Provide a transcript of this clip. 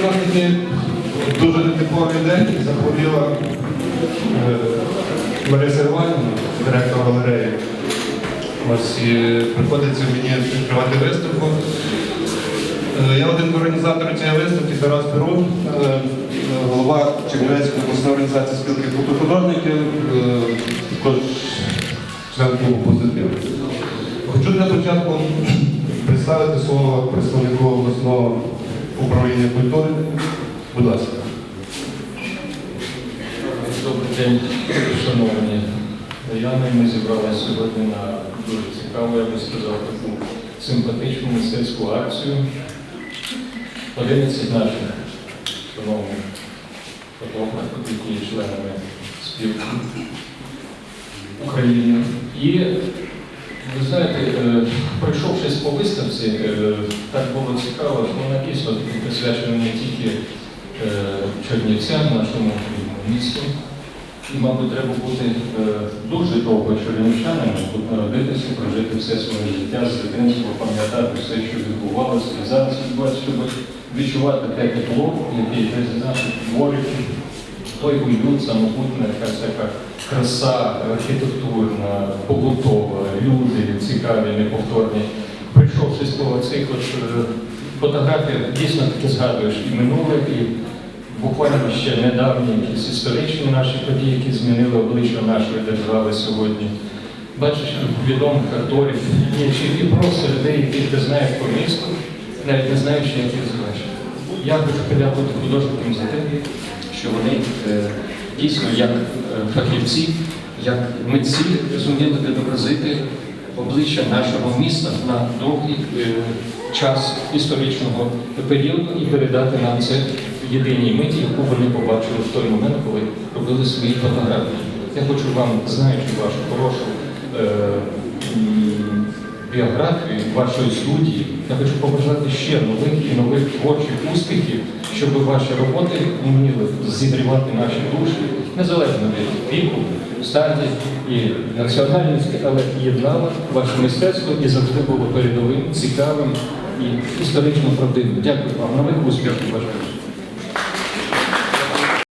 Сьогодні дуже нетиповий день захворіла е, Лариса директор галереї. Ось і приходиться мені відкривати виставку. Е, Я один з організаторів цієї виставки Тарас Перун, е, голова Чернівецької обласної організації спілки фотохудожників, е, також член клубу позитив. Хочу для початку представити слово представнику обласного управління культури. Будь ласка. Добрий день, шановні даяни. Ми зібралися сьогодні на дуже цікаву, я би сказав, таку симпатичну мистецьку акцію. 11 наших шановних фотографів, які є членами спілки України. І ви знаєте, е, пройшовшись по виставці, е, так було цікаво, вона дійсно присвячена не тільки е, Чернівцям, нашому місту. І, мабуть, треба бути дуже довго чернівчанами, тут народитися, прожити все своє життя з дитинства, пам'ятати все, що відбувалося і зараз відбувається, щоб відчувати те тепло, яке йде з наших творів, той уют, самобутна, якась така краса архітектурна, побутова, люди цікаві, неповторні. Прийшовшись по цих от е, фотографіях, дійсно таки згадуєш і минуле, і буквально ще недавні якісь історичні наші події, які змінили обличчя нашої держави сьогодні. Бачиш відомих акторів, інших і просто людей, яких ти знаєш по місту, навіть не знаючи, як їх звати. Я хочу подякувати художникам за те, що вони е, дійсно як е, фахівці, як митці зуміли відобразити обличчя нашого міста на довгий е, час історичного періоду і передати нам це в єдиній миті, яку вони побачили в той момент, коли робили свої фотографії. Я хочу вам, знаючи вашу хорошу е, біографію вашої студії, я хочу побажати ще нових і нових творчих успіхів, щоб ваші роботи вміли зігрівати наші душі, незалежно від віку, статі і національності, але єднало ваше мистецтво і завжди було передовим, цікавим і історично правдивим. Дякую вам. Нових успіхів бажаю.